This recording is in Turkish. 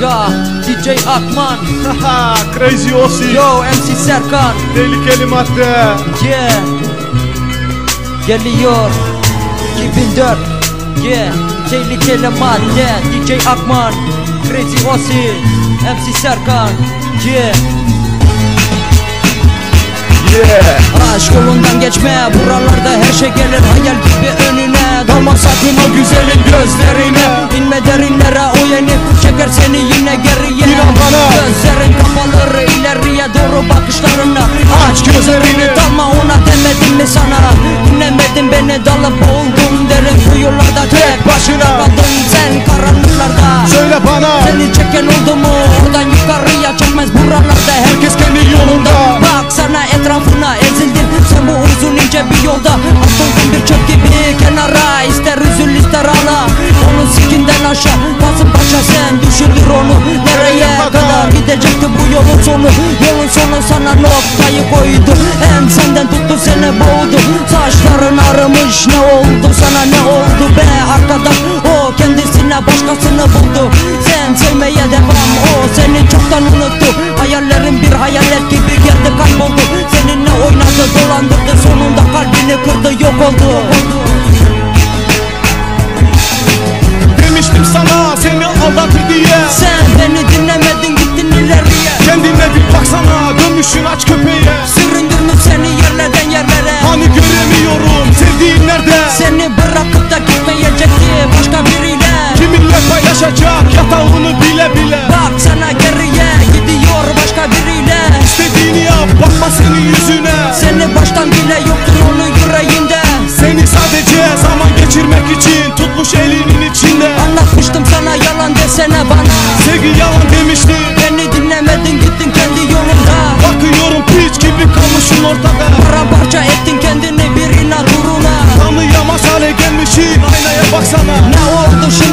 Ya DJ Akman. Haha Crazy Osi Yo MC Serkan. Tehlikeli madde. Yeah. Geliyor 2004 Yeah. Tehlikeli madde. DJ Akman. Crazy Osi MC Serkan. Yeah. Yeah. Aşk yolundan geçme. Buralarda her şey gelir. Hayal gibi önüne. Dalma sakın o güzelin gözlerine dalıp boğuldum derin kuyularda. Tek başına. Kaldın sen karanlıklarda. Söyle bana. Seni çeken oldu mu? Oradan yukarıya çekmez buralarda. Herkes kendi yolunda. Bak sana etrafına ezildin Sen bu uzun ince bir yolda Atıldın bir çöp gibi. Kenara İster üzül ister ağla. Onu sikinden aşağı Basıp başa sen? Düşündür onu. Nereye kadar gidecekti bu yolun sonu Sonu sana noktayı koydu. Hem senden tuttu seni boğdu. Saçların arımış ne oldu sana ne dönmüşsün aç köpeğe. Süründürmüş seni yerlerden yerlere. Hani göremiyorum sevdiğin nerede? Seni bırakıp da gitmeyecekti başka biriyle. Kiminle paylaşacak yatağını bile bile? Bak sana geriye gidiyor başka biriyle. İstediğini yap bakma senin yüzüne. Seni Now all the shit.